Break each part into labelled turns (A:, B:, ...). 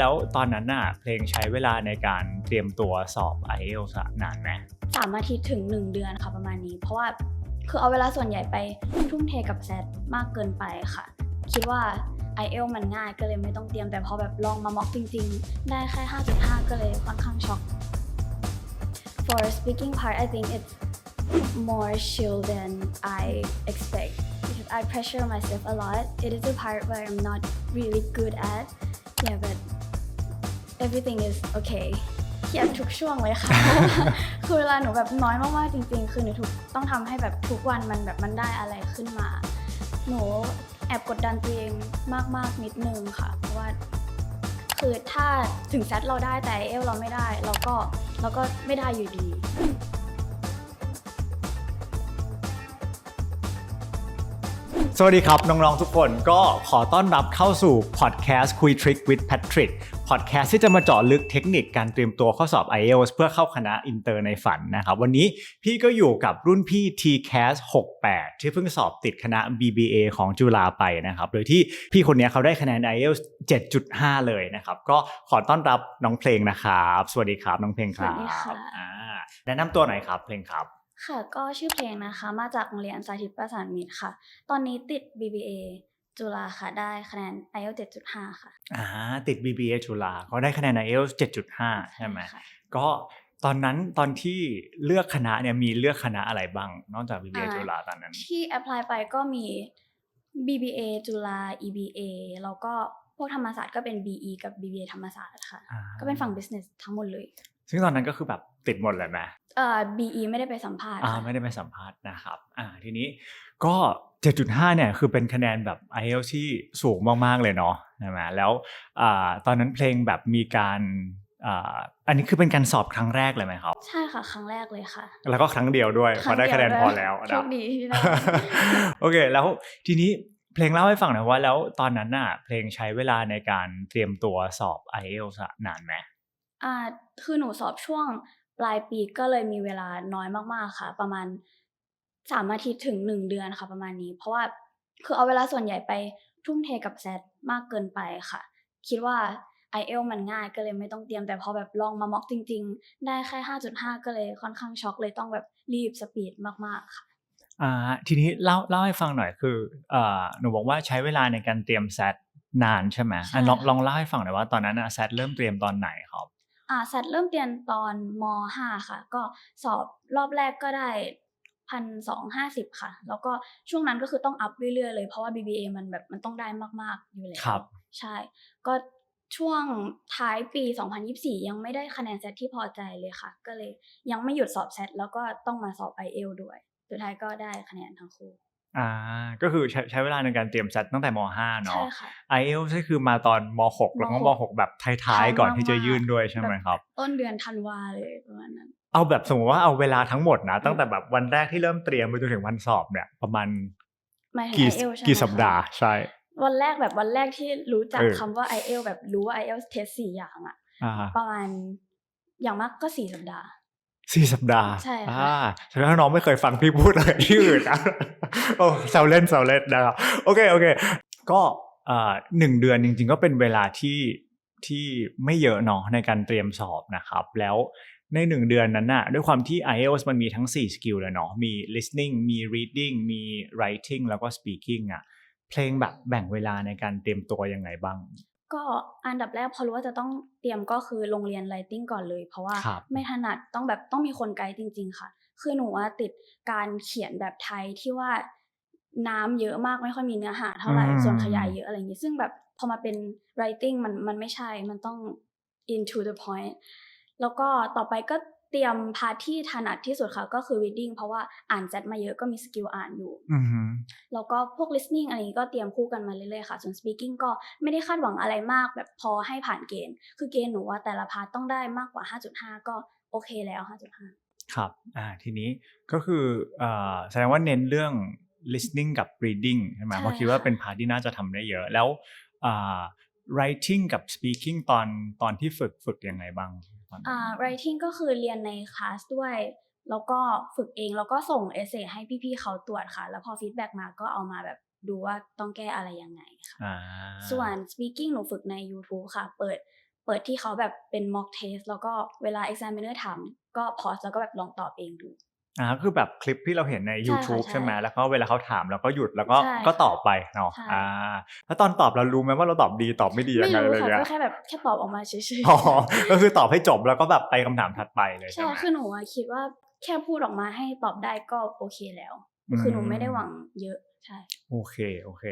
A: แล้วตอนนั้นน่ะเพลงใช้เวลาในการเตรียมตัวสอบ IELTS อะนานไหม
B: สามอาทิตย์ถึง 1 เดือนค่ะประมาณนี้ เพราะว่าคือเอาเวลาส่วนใหญ่ไปทุ่มเทกับแซดมากเกินไปค่ะ คิดว่า i อ l มันง่ายก็เลยไม่ต้องเตรียมแต่พอแบบลองมาม็อกจริง ๆ ได้แค่ 5.5 ก็เลยค่อนข้างช็อก For speaking part I think it's more chill than I expect because I pressure myself a lot it is a part where I'm not really good at yeah but everything is okay เครียดทุกช่วงเลยค่ะ คือเวลาหนูแบบน้อยมากๆจริง ๆ คือหนูทุกต้องทำให้แบบทุกวันมันแบบมันได้อะไรขึ้นมา หนูแอบกดดันตัวเองมากๆนิดนึงค่ะ เพราะว่า คือถ้าถึงแซดเราได้แต่เอลเราไม่ได้เราก็เราก็ไม่ได้อยู่ดี
A: สวัสดีครับ น้อง ๆ ทุกคนก็ขอต้อนรับเข้าสู่พอดแคสต์คุยทริค with Patrick พ อดแคสต์ที่จะมาเจาะลึกเทคนิคการเตรียมตัวข้อสอบ IELTS เพื่อเข้าคณะอินเตอร์ในฝันนะครับ วันนี้พี่ก็อยู่กับรุ่นพี่ TCAS 68 ที่เพิ่งสอบติดคณะ BBA ของจุฬาไปนะครับ โดยที่พี่คนนี้เขาได้คะแนน IELTS 7.5 เลยนะครับ ก็ขอต้อนรับน้องเพลงนะครับ สวัสดีครับน้องเพลงครับ
B: สวัสดีค่ะ
A: อ่าแนะนำตัวหน่อยครับเพลงครับ
B: ค่ะก็ชื่อเพลงนะคะ มาจากโรงเรียนสาธิตประสานมิตรค่ะ ตอนนี้ติด BBA จุฬาค่ะได้คะแนน IELTS 7.5 ค่ะ
A: อ่าติด BBA จุฬาก็ได้คะแนน IELTS 7.5 ใช่ไหม
B: ค่ะ
A: ก็ตอนนั้นตอนที่เลือกคณะเนี่ยมีเลือกคณะอะไรบ้าง นอกจาก BBA
B: อ่า
A: จุฬาตอนนั้น
B: ที่ apply ไปก็มี BBA จุฬา EBA แล้วก็พวกธรรมศาสตร์ก็เป็น BE กับ BBA ธรรมศาสตร์ค่ะ
A: อ่า
B: ก็เป็นฝั่ง business ทั้งหมดเลย
A: ซึ่งตอนนั้นก็คือแบบติดหมดเลยไหม
B: เอ่อ BE ไม่ได้ไปสัมภาษณ์
A: อ่า
B: ค่ะ
A: ไม่ได้ไปสัมภาษณ์นะครับอ่าทีนี้ก็ 7.5เนี่ยคือเป็นคะแนนแบบ IELTS ที่สูงมากๆเลยเนาะใช่ไหมแล้วอ่าตอนนั้นเพลงแบบมีการอ่าอันนี้คือเป็นการสอบครั้งแรกเลยไหมครับ
B: ใช่ค่ะครั้งแรกเลยค่ะ
A: แล้วก็ครั้งเดียวด้วยพอได้คะแนนพอแล้ว
B: โช
A: นะ
B: คดีที่ได้
A: โอเค แล้วทีนี้เพลงเล่าให้ฟังหน่อยว่าแล้วตอนนั้นน่ะเพลงใช้เวลาในการเตรียมตัวสอบ IELTS อะนานไหม
B: อ่าคือหนูสอบช่วงปลายปีก็เลยมีเวลาน้อยมากๆค่ะ ประมาณสามอาทิตย์ถึงหนึ่งเดือนค่ะ ประมาณนี้ เพราะว่าคือเอาเวลาส่วนใหญ่ไปทุ่มเทกับแซดมากเกินไปค่ะ คิดว่า i อ l มันง่ายก็เลยไม่ต้องเตรียมแต่พอแบบลองมาม็อกจริง ๆ ได้แค่ 5.5 ก็เลยค่อนข้างช็อกเลยต้องแบบรีบสปีดมากๆค่ะ
A: อ่าทีนี้เล่าเล่าให้ฟังหน่อยคือเอ่อหนูบอกว่าใช้เวลาในการเตรียมแซดนานใช่ไหม
B: ใช่
A: อะลอง
B: ค่ะ
A: ลองเล่าให้ฟังหน่อยว่าตอนนั้นน่ะแซดเริ่มเตรียมตอนไหนครับ
B: อ่าแซดเริ่มเรียนตอนม 5 ค่ะ ก็สอบรอบแรกก็ได้พันสองห้าสิบค่ะ แล้วก็ช่วงนั้นก็คือต้องอัพเรื่อยๆเลยเพราะว่า BBA มันแบบมันต้องได้มากๆอยู่แล้ว
A: ครับ
B: ใช่ ก็ช่วงท้ายปี 2024 ยังไม่ได้คะแนนแซดที่พอใจเลยค่ะ ก็เลยยังไม่หยุดสอบแซดแล้วก็ต้องมาสอบ i อ l ด้วย สุดท้ายก็ได้คะแนนทั้งคู่
A: อ่าก็คือใช้ใช้เวลาในการเตรียมแซดตั้งแต่ม .5
B: ใช่
A: เนาะ
B: ค่ะ
A: IELTS ก็คือมาตอนม .6 แล้วก็ม
B: ม
A: .6 แบบท้ายๆก่อนที่จะยื่นด้วยใช่ไหมครับ
B: ต้นเดือนธันวาเลยประมาณนั้น
A: เอาแบบสมมติว่าเอาเวลาทั้งหมดนะ ตั้งแต่แบบวันแรกที่เริ่มเตรียมไปจนถึงวันสอบเนี่ย ประมาณ
B: หมายถึง
A: กี่
B: IELTS ใช่ไหม
A: กี่สัป
B: คะ
A: ดาห์ใช่
B: วันแรกแบบวันแรกที่รู้จัก
A: เออ
B: คำว่า i อ l แบบรู้ว่า i อ l เทสสี่อย่างอะ
A: อ่า
B: ประมาณอย่างมากก็สี่สัปดาห์
A: สี่สัปดาห์
B: ใช่ค่ะ
A: อ่าแสดงว่าน้องไม่เคยฟังพี่พูดอะไรที่อื่นนะ โอ้แซวเล่นแซวเล่นนะครับ โอเค โอเค ก็อ่าหนึ่งเดือนจริง ๆ ก็เป็นเวลาที่ที่ไม่เยอะเนาะในการเตรียมสอบนะครับ แล้วในหนึ่งเดือนนั้นน่ะ ด้วยความที่ IELTS มันมีทั้ง 4 สกิลเลยเนาะ มี listening มี reading มี writing แล้วก็ speaking อะเพลงแบบแบ่งเวลาในการเตรียมตัวยังไงบ้าง
B: ก็อันดับแรกพอรู้ว่าจะต้องเตรียมก็คือโรงเรียน writing ก่อนเลย เพราะว่า
A: ครับ
B: ไม่ถนัดต้องแบบต้องมีคนไกด์จริง ๆ ค่ะ คือหนูว่าติดการเขียนแบบไทยที่ว่าน้ำเยอะมากไม่ค่อยมีเนื้อหาเท่าไหร่
A: อืม
B: ส่วนขยายเยอะอะไรอย่างนี้ ซึ่งแบบพอมาเป็น writing มันมันไม่ใช่มันต้อง into the point แล้วก็ต่อไปก็ เตรียมพาร์ทที่ถนัดที่สุดค่ะก็คือ reading เพราะว่าอ่านแซดมาเยอะก็มีสกิลอ่านอยู่
A: อือฮึ
B: แล้วก็พวก listening อะไรนี้ก็เตรียมคู่กันมาเรื่อยๆค่ะ ส่วน speaking ก็ไม่ได้คาดหวังอะไรมากแบบพอให้ผ่านเกณฑ์ คือเกณฑ์หนูว่าแต่ละพาร์ทต้องได้มากกว่า 5.5 ก็โอเคแล้ว 5.5
A: ครับอ่าทีนี้ก็คืออ่าแสดงว่าเน้นเรื่อง listening กับ reading ใช่ไหม
B: ใช่
A: เพราะคิดว่า
B: ค่ะ
A: เป็นพาร์ทที่น่าจะทำได้เยอะแล้วอ่า writing กับ speaking ตอนตอนที่ฝึกฝึกยังไงบ้างตอนนั้น
B: อ่า writing ก็คือเรียนในคลาสด้วย แล้วก็ฝึกเองแล้วก็ส่งเอเซให้พี่ๆเขาตรวจค่ะ แล้วพอฟีดแบ็กมาก็เอามาแบบดูว่าต้องแก้อะไรยังไงค่ะ
A: อ่า
B: ส่วน speaking หนูฝึกใน YouTube ค่ะ เปิดเปิดที่เขาแบบเป็น mock test แล้วก็เวลา examiner ถามก็พอสแล้วก็แบบลองตอบเองดู
A: อ่าคือแบบคลิปที่เราเห็นใน
B: ใช่ค่ะ
A: YouTube
B: ใช่
A: ใช่ไหมแล้วก็เวลาเขาถามเราก็หยุดแล้วก็
B: ใช่
A: ก็ตอบไปเนาะ
B: ใช่
A: อ่าแล้วตอนตอบเรารู้ไหมว่าเราตอบดีตอบไม่ดียัง
B: ไม่
A: ไง
B: รู้
A: อะไร
B: ค่ะ
A: เงี้ย
B: ก็แค่แบบแค่ตอบออกมาเฉย
A: อ๋อก็คือตอบให้จบแล้วก็แบบไปคำถามถัดไปเลย
B: ๆ
A: ใช่
B: ใช่
A: ไหม
B: คือหนูอะคิดว่าแค่พูดออกมาให้ตอบได้ก็โอเคแล้ว คือหนูไม่ได้หวังเยอะ ใช่
A: โอเคโอเค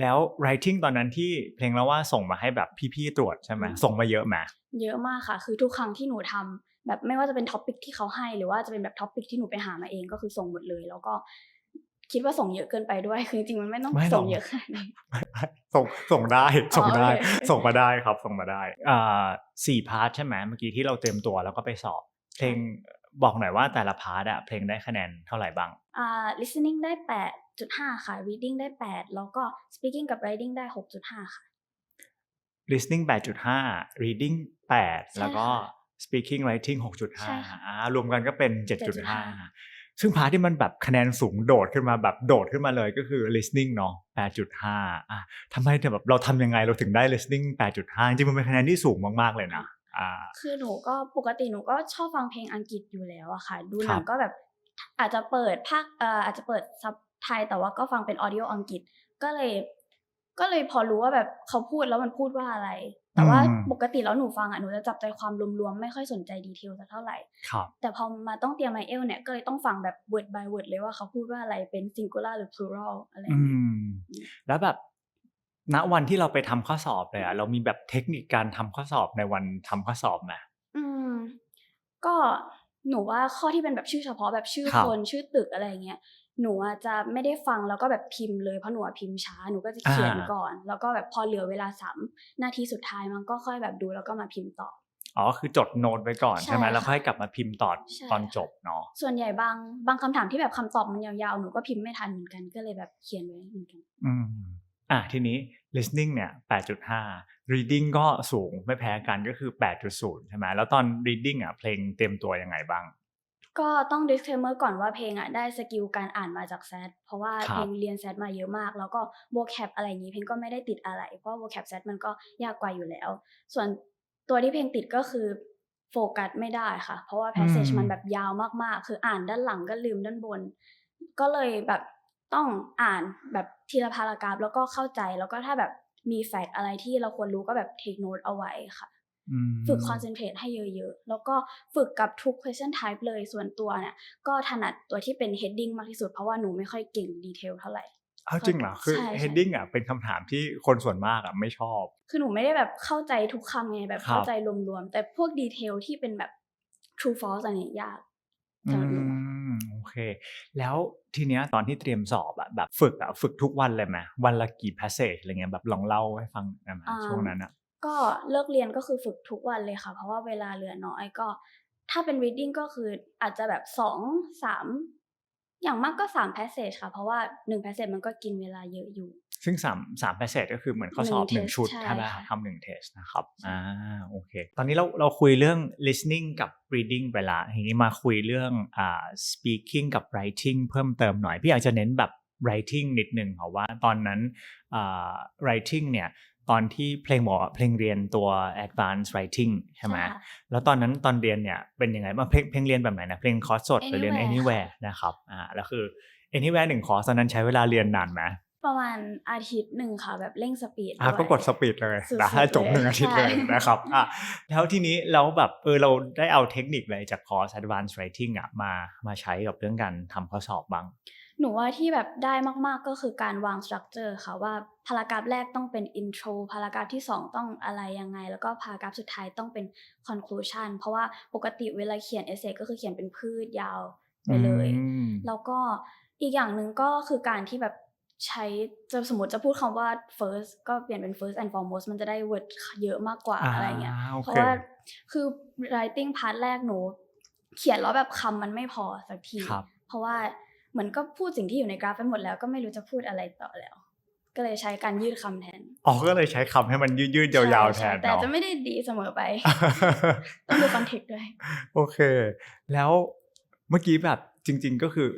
A: แล้ว writing ตอนนั้นที่เพลงแล้วว่าส่งมาให้แบบพี่ๆตรวจใช่ไหม
B: อืม
A: ส่งมาเยอะไหม
B: เยอะมากค่ะ คือทุกครั้งที่หนูทำแบบไม่ว่าจะเป็นท็อปิกที่เขาให้หรือว่าจะเป็นแบบท็อปิกที่หนูไปหามาเองก็คือส่งหมดเลย แล้วก็คิดว่าส่งเยอะเกินไปด้วย คือจริงๆมันไม่ต้อง
A: ไม่หร
B: ส่
A: อก
B: งเยอะขนาดนี้
A: ส่งส่งได้ส่งได้
B: โอเค
A: ส่งมาได้ครับส่งมาได้อ่าสี่พาร์ทใช่ไหมเมื่อกี้ที่เราเตรียมตัวแล้วก็ไปสอบ เพลงบอกหน่อยว่าแต่ละพาร์ทอะเพลงได้คะแนนเท่าไหร่บ้าง
B: อ่า listening ได้ 8.5ค่ะ reading ได้ 8 แล้วก็ speaking กับ writing ได้ 6.5 ค่ะ
A: listening 8.5 reading 8 แล้วก็
B: ค่ะ
A: speaking writing
B: ใช่ค่ะ
A: 6.5อ่ารวมกันก็เป็น 7.5
B: 7.5
A: ซึ่งพาร์ทที่มันแบบคะแนนสูงโดดขึ้นมาแบบโดดขึ้นมาเลยก็คือ listening เนาะ 8.5อะทำไมถึงแบบเราทำยังไงเราถึงได้ listening 8.5 จริงๆมันเป็นคะแนนที่สูงมากๆเลยนะอ่า
B: คือหนูก็ปกติหนูก็ชอบฟังเพลงอังกฤษอยู่แล้วอะค่ะ ดูหนั
A: ครั
B: ง
A: บ
B: ก็แบบอาจจะเปิดภาคเอ่ออาจจะเปิดซับ ไทยแต่ว่าก็ฟังเป็นออดิโออังกฤษก็เลย ก็เลยพอรู้ว่าแบบเขาพูดแล้วมันพูดว่าอะไร แต่ว่า
A: อืม
B: ปกติแล้วหนูฟังอะหนูจะจับใจความรวมๆไม่ค่อยสนใจดีเทลสักเท่าไหร่
A: ครับ
B: แต่พอมาต้องเตรียมไมเอลเนี่ยก็เลยต้องฟังแบบ word by word เลยว่าเขาพูดว่าอะไรเป็น singular หรือ plural อะไรอ
A: อื
B: ย่างเงี้ย
A: มแล้วแบบณวันที่เราไปทำข้อสอบเลยอะเรามีแบบเทคนิคการทำข้อสอบในวันทำข้อสอบไหม
B: อืม ก็หนูว่าข้อที่เป็นแบบชื่อเฉพาะแบบชื่อ
A: ครับ
B: คนชื่อตึกอะไรอย่างเงี้ย หนูอะจะไม่ได้ฟังแล้วก็แบบพิมพ์เลยเพราะหนูอะพิมพ์ช้าหนูก็จะเขียน
A: อ่า
B: ก่อน แล้วก็แบบพอเหลือเวลาสามนาทีสุดท้ายมันก็ค่อยแบบดูแล้วก็มาพิมพ์ต่อ
A: อ๋อคือจดโน้ตไว้ก่อน
B: ใช่
A: ใช่ไหม
B: ค่ะ
A: แล้วค่อยกลับมาพิมพ์ตอน
B: ใช่
A: ตอน
B: ค่ะ
A: จบเนาะ
B: ส่วนใหญ่บางบางคำถามที่แบบคำตอบมันยาวๆ หนูก็พิมพ์ไม่ทันเหมือนกันก็เลยแบบเขียนไว้เหมือนกัน
A: อืมอะทีนี้ listening เนี่ย 8.5 reading ก็สูงไม่แพ้กันก็คือ 8.0 ใช่ไหมแล้วตอน reading อะเพลงเตรียมตัวยังไงบ้าง
B: ก็ต้อง disclaimer ก่อนว่าเพลงอะได้สกิลการอ่านมาจากแซดเพราะว่า
A: ครับ
B: เพลงเรียนแซดมาเยอะมาก แล้วก็ vocab อะไรอย่างนี้เพลงก็ไม่ได้ติดอะไร เพราะ vocab แซดมันก็ยากกว่าอยู่แล้ว ส่วนตัวที่เพลงติดก็คือโฟกัสไม่ได้ค่ะ เพราะว่า passage
A: อืม
B: มันแบบยาวมากๆ คืออ่านด้านหลังก็ลืมด้านบน ก็เลยแบบต้องอ่านแบบทีละพารากราฟแล้วก็เข้าใจแล้วก็ถ้าแบบมีแฟกต์อะไรที่เราควรรู้ก็แบบ take note เอาไว้ค่ะ
A: อืม
B: ฝึก concentrate ให้เยอะๆ แล้วก็ฝึกกับทุก question type เลยส่วนตัวเนี่ยก็ถนัดตัวที่เป็น heading มากที่สุดเพราะว่าหนูไม่ค่อยเก่งดีเทลเท่าไหร่
A: เอาจริงเหรอ คือ
B: ใช่ใช่
A: heading อะเป็นคำถามที่คนส่วนมากอะไม่ชอบ
B: คือหนูไม่ได้แบบเข้าใจทุกคำไงแบบ
A: ครับ
B: เข้าใจรวมๆ แต่พวกดีเทลที่เป็นแบบ true false อะไรเนี่ยยาก
A: อื
B: สำหรับหนู
A: มโอเค แล้วทีเนี้ยตอนที่เตรียมสอบอะแบบฝึกอะฝึกทุกวันเลยไหมวันละกี่ passage อะไรเงี้ยแบบลองเล่าให้ฟังได้ไหม
B: อ่า
A: ช่วงนั้นอะ
B: ก็เลิกเรียนก็คือฝึกทุกวันเลยค่ะ เพราะว่าเวลาเหลือน้อยก็ ถ้าเป็น reading ก็คืออาจจะแบบสองสามอย่างมากก็สาม passage ค่ะ เพราะว่าหนึ่ง passage มันก็กินเวลาเยอะอยู่
A: ซึ่งสามสาม passage ก็คือเหมือนข้อสอบ
B: หนึ่ง
A: หนึ่งชุด
B: test
A: ใช่ไหม
B: ใช่ค่ะ
A: ทำหนึ่ง test นะครับ
B: ใช่
A: อ่าโอเค ตอนนี้เราเราคุยเรื่อง listening กับ reading ไปละทีนี้มาคุยเรื่องอ่า speaking กับ writing เพิ่มเติมหน่อย พี่อยากจะเน้นแบบ writing นิดนึงเพราะว่าตอนนั้นอ่า writing เนี่ย ตอนที่เพลงบอกว่าเพลงเรียนตัว advanced writing ใช่ไหม
B: ค่ะ
A: แล้วตอนนั้นตอนเรียนเนี่ยเป็นยังไงบ้างเพลงเพลงเรียนแบบไหนนะเพลงคอร์สสดหรือเรียน
B: Anywhere
A: anywhere นะครับอ่าแล้วคือ anywhere หนึ่งคอร์สตอนนั้นใช้เวลาเรียนนานไหม
B: ประมาณอาทิตย์หนึ่งค่ะแบบเร่งสปีด
A: อะ
B: ด้วย
A: ก็กดสปีดเลย
B: สุดๆ
A: นะให้จบ
B: เลย
A: หนึ่งอาทิตย์เลย
B: ใช่
A: นะครับอะแล้วทีนี้เราแบบเออเราได้เอาเทคนิคอะไรจากคอร์ส advanced writing อะมามาใช้กับเรื่องการทำข้อสอบบ้าง
B: หนูว่าที่แบบได้มากๆก็คือการวางสตรัคเจอร์ค่ะว่าพารากราฟแรกต้องเป็นอินโทรพารากราฟที่สองต้องอะไรยังไง แล้วก็พารากราฟสุดท้ายต้องเป็นคอนคลูชันเพราะว่าปกติเวลาเขียนเอเซก็คือเขียนเป็นพืชยาวไปเลย
A: อืม
B: แล้วก็อีกอย่างหนึ่งก็คือการที่แบบใช้จะสมมติจะพูดคำว่า first ก็เปลี่ยนเป็น first and foremost มันจะได้ word เยอะมากกว่า
A: อ่า
B: อะไรเงี้ย
A: โอเค
B: เพราะว่าคือ writing part แรกหนู เขียนแล้วแบบคำมันไม่พอสักที
A: ครับ
B: เพราะว่า เหมือนก็พูดสิ่งที่อยู่ในกราฟไปหมดแล้วก็ไม่รู้จะพูดอะไรต่อแล้ว ก็เลยใช้การยืดคำแทน
A: อ๋อก็เลยใช้คำให้มันยืดๆยาวๆแท
B: ใช่
A: น
B: แต่
A: เนาะ
B: จะไม่ได้ดีเสมอไปต้องดูคอนเทกต์ด้วย
A: โอเค แล้วเมื่อกี้แบบจริง ๆก็คือ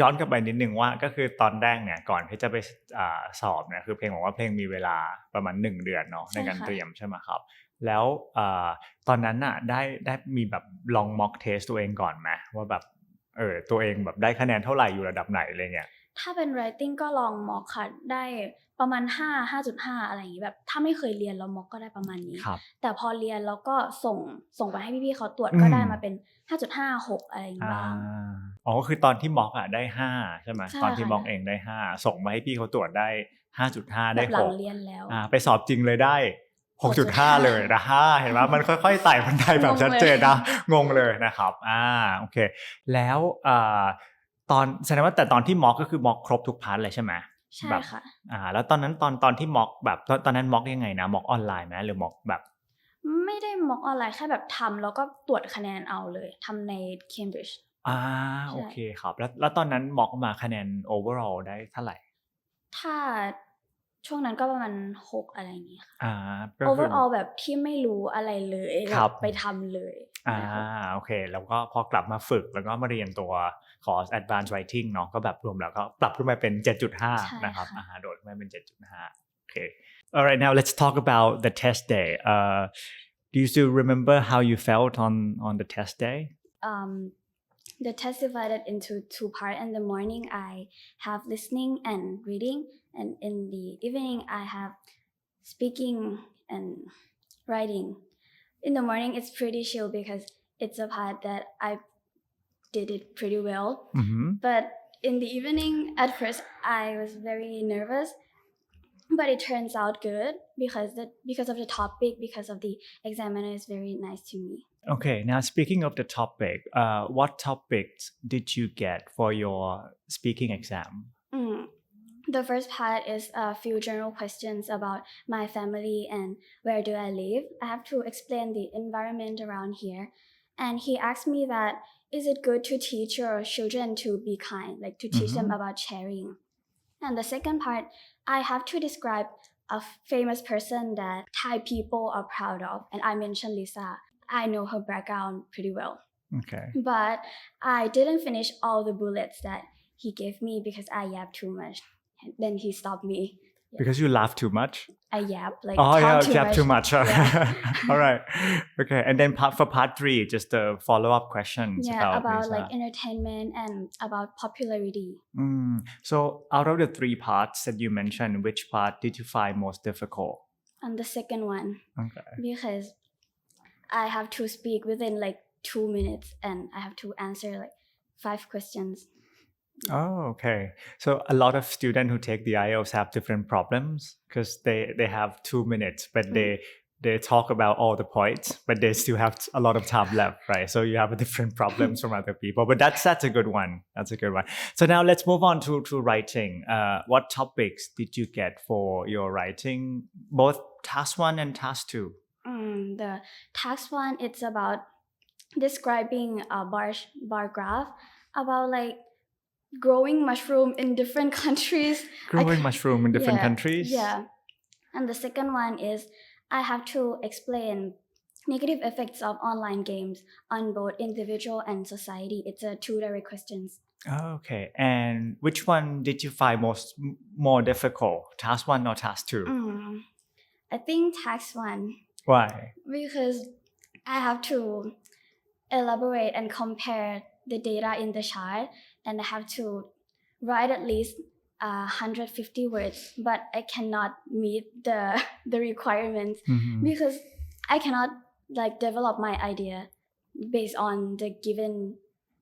A: ย้อนกลับไปนิดนึงว่าก็คือตอนแรกเนี่ยก่อนที่จะไปอาสอบเนี่ยคือเพลงบอกว่าเพลงมีเวลาประมาณหนึ่งเดือนเนาะ
B: ใช่
A: ในการ
B: ค่ะ
A: เตรียมใช่ไหมครับ แล้วเอ่อตอนนั้นน่ะได้ได้มีแบบลอง mock test ตัวเองก่อนไหมว่าแบบ เออตัวเองแบบได้คะแนนเท่าไหร่อยู่ระดับไหนอะไรเงี้ย
B: ถ้าเป็น writing ก็ลองม็อกค่ะได้ประมาณ 5 5.5 อะไรอย่างนี้แบบถ้าไม่เคยเรียนแล้วม็อกก็ได้ประมาณนี้
A: ครับ
B: แต่พอเรียนแล้วก็ส่งส่งไปให้พี่ๆเขาตรวจ
A: อืม
B: ก็ได้มาเป็น 5.5 6 อะไรอย่างนี้
A: อ่า
B: บ้าง
A: อ๋อก็คือตอนที่ม็อกอะได้ห้าใช่ไหม
B: ใช่
A: ตอนที่
B: ค่ะ
A: ม็อกเองได้ห้าส่งมาให้พี่เขาตรวจได้ห้าจุดห้า
B: แบ
A: ได้
B: บหลั
A: ห
B: ง
A: ก
B: เรียนแล้ว
A: อ่าไปสอบจริงเลยได้หกจุดห้า
B: 6.5
A: เลยนะห้าเห็นไหมมันค่อยๆไต่บันไดแบบ
B: งงเลย
A: ชัดเจนนะงงเลยนะครับอ่าโอเค แล้วอ่าตอนแสดงว่าแต่ตอนที่ม็อกก็คือม็อกครบทุกพาร์ทเลยใช่ไหม
B: ใช่
A: แบบ
B: ค่ะ
A: อ่า แล้วตอนนั้นตอนตอนที่ม็อกแบบตอนตอนนั้นม็อกยังไงนะม็อกออนไลน์ไหมหรือม็อกแบบ
B: ไม่ได้ม็อกออนไลน์แค่แบบทำแล้วก็ตรวจคะแนนเอาเลยทำใน Cambridge
A: อ่า
B: ใช่
A: โอเคครับ แล้วแล้วตอนนั้นม็อกมาคะแนน overall ได้เท่าไหร่
B: ถ้า ช่วงนั้นก็ประมาณ6อะไรอย่างนี้ค่ะ
A: อ่าก็คือ
B: overall แบบที่ไม่รู้อะไรเลย
A: ครับ
B: แไปทำเลย
A: อ่า
B: นะคะ
A: โอเค แล้วก็พอกลับมาฝึกแล้วก็มาเรียนตัวคอร์ส advanced writing เนาะก็แบบรวมแล้วก็ปรับขึ้นมาเป็น 7.5 นะครับอ่าโดดขึ้นมาเป็น 7.5โอเค alright now let's talk about the test day uh do you still remember how you felt on on the test day
B: um, the test divided into two parts. In the morning, I have listening and reading, and in the evening, I have speaking and writing. In the morning, it's pretty chill because it's a part that I did it pretty well.
A: Mm-hmm.
B: But in the evening, at first, I was very nervous but it turns out good because the because of the topic, because of the examiner is very nice to me.
A: Okay, now speaking of the topic, uh, what topics did you get for your speaking exam?
B: Mm. The first part is a few general questions about my family and where do I live. I have to explain the environment around here. And he asked me that is it good to teach your children to be kind, like to teach them
A: Mhm.
B: about sharing. And the second part, I have to describe a famous person that Thai people are proud of. And I mentioned Lisa. I know her background pretty well
A: Okay.
B: but I didn't finish all the bullets that he gave me because I yapped too much. And then he stopped me.
A: Because you laugh too much?
B: I yap like
A: oh, yeah,
B: too
A: yeah,
B: much.
A: too much.
B: Yeah.
A: All right. Okay. And then part, for part three, just the follow up questions
B: Yeah,
A: about,
B: about like entertainment and about popularity.
A: Mm. So, out of the three parts that you mentioned, which part did you find most difficult?
B: And the second one,
A: Okay.
B: because I have to speak within like two minutes and I have to answer like five questions.
A: Oh, okay. So a lot of students who take the IELTS have different problems because they they have two minutes, but
B: Mm.
A: they they talk about all the points, but they still have a lot of time left, right? So you have a different problems from other people, but that's that's a good one. That's a good one. So now let's move on to to writing. Uh, what topics did you get for your writing, both task one and task two?
B: Mm, the task one, it's about describing a bar bar graph about like growing mushroom in different countries.
A: Growing mushroom in different
B: Yeah,
A: countries.
B: Yeah. And the second one is I have to explain negative effects of online games on both individual and society. It's a two direct questions.
A: Okay. And which one did you find most more difficult? Task one or task two?
B: Mm, I think task one
A: Why?
B: because I have to elaborate and compare the data in the chart and I have to write at least uh, 150 words, but I cannot meet the the requirements
A: Mhm.
B: because I cannot like develop my idea based on the given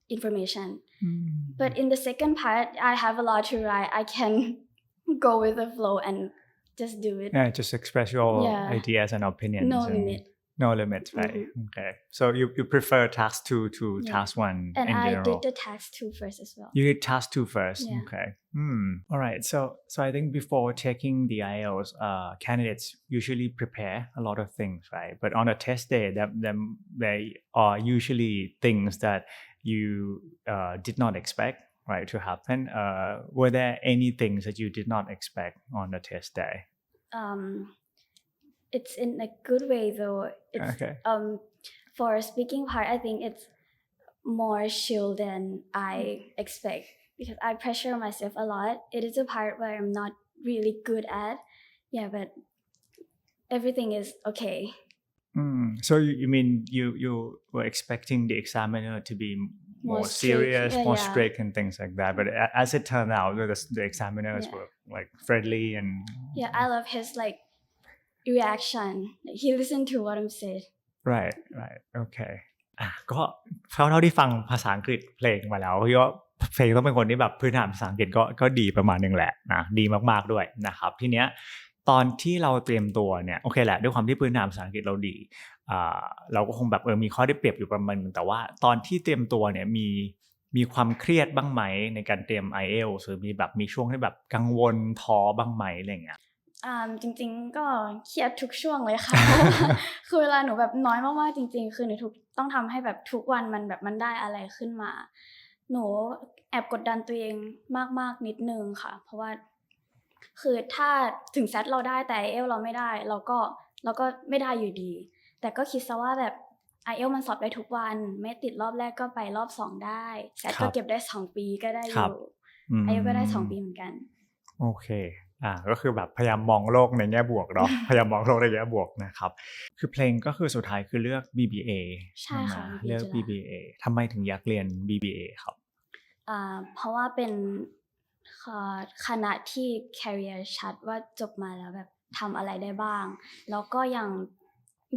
B: information.
A: Mm.
B: But in the second part, I have a lot to write. I can go with the flow and just do it.
A: yeah, just express your
B: Yeah.
A: ideas and opinions.
B: No
A: and-
B: limit.
A: No limits, right?
B: Mhm.
A: Okay. So you, you prefer task two to
B: Yeah.
A: task one
B: And
A: in
B: I
A: general?
B: did the task two first as well.
A: You did task two first.
B: Yeah.
A: Okay. Hmm. All right. So so I think before taking the IELTS, uh, candidates usually prepare a lot of things, right? But on a test day, them them they are usually things that you uh, did not expect, right, to happen. Uh, were there any things that you did not expect on the test day?
B: Um, it's in a good way though. It's
A: Okay.
B: um for speaking part, I think it's more chill than I expect because I pressure myself a lot. It is a part where I'm not really good at. Yeah, but everything is okay.
A: Mm. So you, you mean you you were expecting the examiner to be more,
B: More
A: serious,
B: yeah,
A: more
B: yeah.
A: strict and things like that. But as it turned out, the, the examiners
B: Yeah.
A: were like friendly and
B: Yeah, I love his like reaction. He listened to what I'm saying.
A: right right okay อะก็เท่าเท่าที่ฟังภาษาอังกฤษเพลงมาแล้วพี่ว่าเพลงต้องเป็นคนที่แบบพื้นฐานภาษาอังกฤษก็ก็ดีประมาณนึงแหละนะดีมากๆด้วยนะครับทีเนี้ยตอนที่เราเตรียมตัวเนี่ยโอเคแหละด้วยความที่พื้นฐานภาษาอังกฤษเราดีอ่าเราก็คงแบบเออมีข้อได้เปรียบอยู่ประมาณนึงแต่ว่าตอนที่เตรียมตัวเนี่ยมีมีความเครียดบ้างไหมในการเตรียม i อเอลหรือมีแบบมีช่วงที่แบบกังวลท้อบ้างไหมอะไรเงี้ย
B: อ่าจริง ๆ ก็เครียดทุกช่วงเลยค่ะเพราะว่าคือเวลาหนูแบบน้อยมากๆจริง ๆ คือหนูทุกต้องทำให้แบบทุกวันมันแบบมันได้อะไรขึ้นมา หนูแอบกดดันตัวเองมากๆนิดนึงค่ะ เพราะว่า คือถ้าถึงแซดเราได้แต่เอลเราไม่ได้ เราก็เราก็ไม่ได้อยู่ดี แต่ก็คิดซะว่าแบบไอเอลมันสอบได้ทุกวัน ไม่ติดรอบแรกก็ไปรอบสองได้แซด
A: ครั
B: ก็
A: บ
B: เก็บได้สองปีก็ได้อ
A: ครับ
B: ยู่
A: ม
B: ไอเอลก็ได้สองปีเหมือนกัน
A: โอเค อ่าก็คือแบบพยายามมองโลกในแง่บวกเนาะพยายามมองโลกในแง่บวกนะครับคือเพลงก็คือสุดท้ายคือเลือก BBA
B: ใช่ค่ะ
A: ไหม
B: BBA
A: เลือก
B: จุฬา
A: BBA ทำไมถึงอยากเรียน BBA ครับ
B: อ่าเพราะว่าเป็นคคณะที่ career ชัดว่าจบมาแล้วแบบทำอะไรได้บ้าง แล้วก็ยัง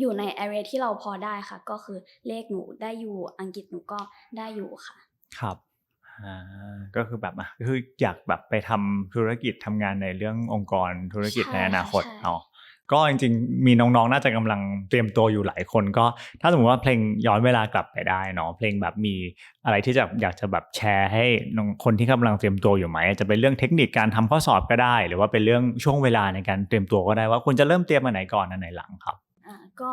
B: อยู่ใน area ที่เราพอได้ค่ะ ก็คือเลขหนูได้อยู่อังกฤษหนูก็ได้อยู่ค่ะ
A: ครับอ่า ก็คือแบบอะคืออยากแบบไปทำธุรกิจทำงานในเรื่ององค์กรธุรกิจ
B: ใช่
A: ในอนาคต
B: ใช่
A: เนาะก็จริงๆ มีน้องๆ น่าจะกำลังเตรียมตัวอยู่หลายคน ก็ถ้าสมมติว่าเพลงย้อนเวลากลับไปได้เนาะเพลงแบบมีอะไรที่จะอยากจะแบบแชร์ให้น้องคนที่กำลังเตรียมตัวอยู่ไหมอาจจะเป็นเรื่องเทคนิคการทำข้อสอบก็ได้ หรือว่าเป็นเรื่องช่วงเวลาในการเตรียมตัวก็ได้ว่าคุณจะเริ่มเตรียมอันไหนก่อนอันไหนหลังครับ
B: อ่าก็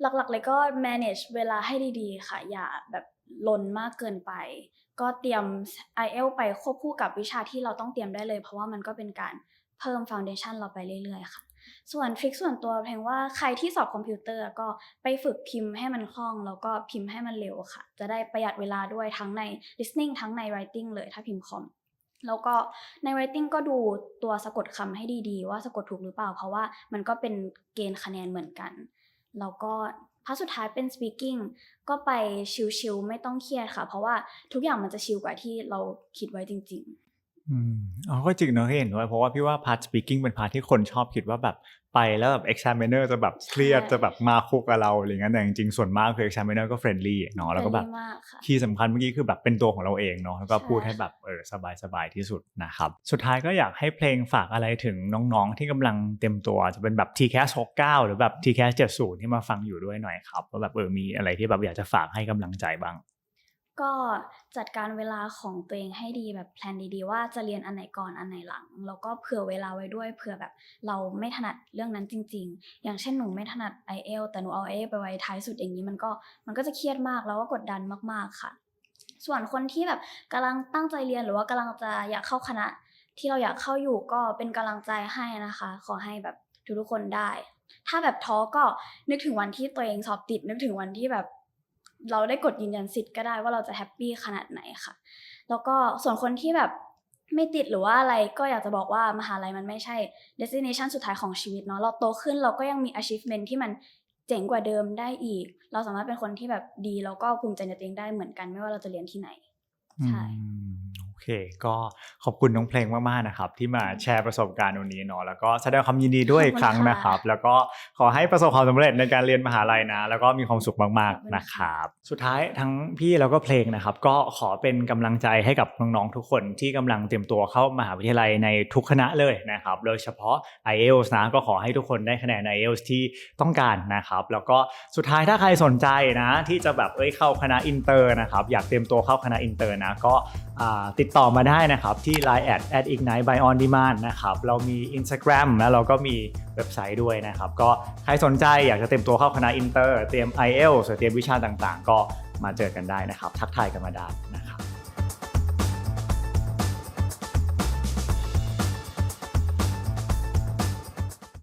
B: หลักๆเลยก็ manage เวลาให้ดีๆ ค่ะ อย่าแบบลนมากเกินไป ก็เตรียม IEL ไปควบคู่กับวิชาที่เราต้องเตรียมได้เลย เพราะว่ามันก็เป็นการเพิ่ม foundation เราไปเรื่อยๆค่ะ ส่วนทริคส่วนตัวเพลงว่าใครที่สอบคอมพิวเตอร์ก็ไปฝึกพิมพ์ให้มันคล่อง แล้วก็พิมพ์ให้มันเร็วค่ะ จะได้ประหยัดเวลาด้วยทั้งใน listening ทั้งใน writing เลยถ้าพิมพ์คอมแล้วก็ใน writing ก็ดูตัวสะกดคำให้ดีๆ ว่าสะกดถูกหรือเปล่า เพราะว่ามันก็เป็นเกณฑ์คะแนนเหมือนกัน แล้วก็ พาร์ทสุดท้ายเป็น speaking ก็ไปชิลๆไม่ต้องเครียดค่ะ เพราะว่าทุกอย่างมันจะชิลกว่าที่เราคิดไว้จริง ๆ
A: อืมอ๋อก็จริงเนอะเห็นด้วยเพราะว่าพี่ว่าพาร์ท speaking เป็นพาร์ทที่คนชอบคิดว่าแบบ ไปแล้วแบบ examiner จะแบบเครียด
B: ใช่
A: จะแบบมาคุกกับเราอะไรเงี้ยแต่จริงๆส่วนมากคือ examiner ก็ friendly เนาะแล้วก็แบบ
B: friendly มากค่ะ
A: คีย์สำคัญเมื่อกี้คือแบบเป็นตัวของเราเองเนาะแล้วก็
B: ใช่
A: พูดให้แบบเออสบายๆที่สุดนะครับสุดท้ายก็อยากให้เพลงฝากอะไรถึงน้องๆ ที่กำลังเต็มตัวจะเป็นแบบ TCAS 69 หรือแบบ TCAS 70 ที่มาฟังอยู่ด้วยหน่อยครับว่าแบบเออมีอะไรที่แบบอยากจะฝากให้กำลังใจบ้าง
B: ก็จัดการเวลาของตัวเองให้ดีแบบแพลนดีๆ ว่าจะเรียนอันไหนก่อนอันไหนหลัง แล้วก็เผื่อเวลาไว้ด้วยเผื่อแบบเราไม่ถนัดเรื่องนั้นจริง ๆ อย่างเช่นหนูไม่ถนัด i อ l แต่หนูเอา i อไปไว้ท้ายสุดอย่างนี้มันก็มันก็จะเครียดมากแล้วก็กดดันมากๆค่ะ ส่วนคนที่แบบกำลังตั้งใจเรียนหรือว่ากำลังจะอยากเข้าคณะ ที่เราอยากเข้าอยู่ก็เป็นกำลังใจให้นะคะ ขอให้แบบทุกๆคนได้ ถ้าแบบท้อก็นึกถึงวันที่ตัวเองสอบติดนึกถึงวันที่แบบ เราได้กดยืนยันสิทธิ์ก็ได้ว่าเราจะแฮปปี้ขนาดไหนค่ะ แล้วก็ส่วนคนที่แบบไม่ติดหรือว่าอะไรก็อยากจะบอกว่ามหาลัยมันไม่ใช่ destination สุดท้ายของชีวิตเนาะเราโตขึ้นเราก็ยังมี achievement ที่มันเจ๋งกว่าเดิมได้อีก เราสามารถเป็นคนที่แบบดีแล้วก็ภูมิใจในตัวเองได้เหมือนกัน ไม่ว่าเราจะเรียนที่ไหน ใช่
A: อืมโอเคก็ขอบคุณน้องเพลงมากๆนะครับ ที่มาแชร์ประสบการณ์วันนี้เนาะแล้วก็แสดงความยินดีด้วยอีกครั้งนะครับ แล้วก็ขอให้ประสบความสำเร็จในการเรียนมหาลัยนะ แล้วก็มีความสุขมากๆนะครับ สุดท้ายทั้งพี่แล้วก็เพลงนะครับ ก็ขอเป็นกำลังใจให้กับน้องๆทุกคนที่กำลังเตรียมตัวเข้ามหาวิทยาลัยในทุกคณะเลยนะครับ โดยเฉพาะ IELTS นะก็ขอให้ทุกคนได้คะแนน IELTS ที่ต้องการนะครับ แล้วก็สุดท้ายถ้าใครสนใจนะ ที่จะแบบเอ้ยเข้าคณะอินเตอร์นะครับอยากเตรียมตัวเข้าคณะอินเตอร์นะก็อ่าติดต่อมาได้นะครับ ที่ Line at at ignite by on demand นะครับ เรามี Instagram แล้วเราก็มีเว็บไซต์ด้วยนะครับ ก็ใครสนใจอยากจะเตรียมตัวเข้าคณะอินเตอร์เตรียม IELTS หรือเตรียมวิชาต่างๆ ก็มาเจอกันได้นะครับ ทักทายกันมาได้นะครับ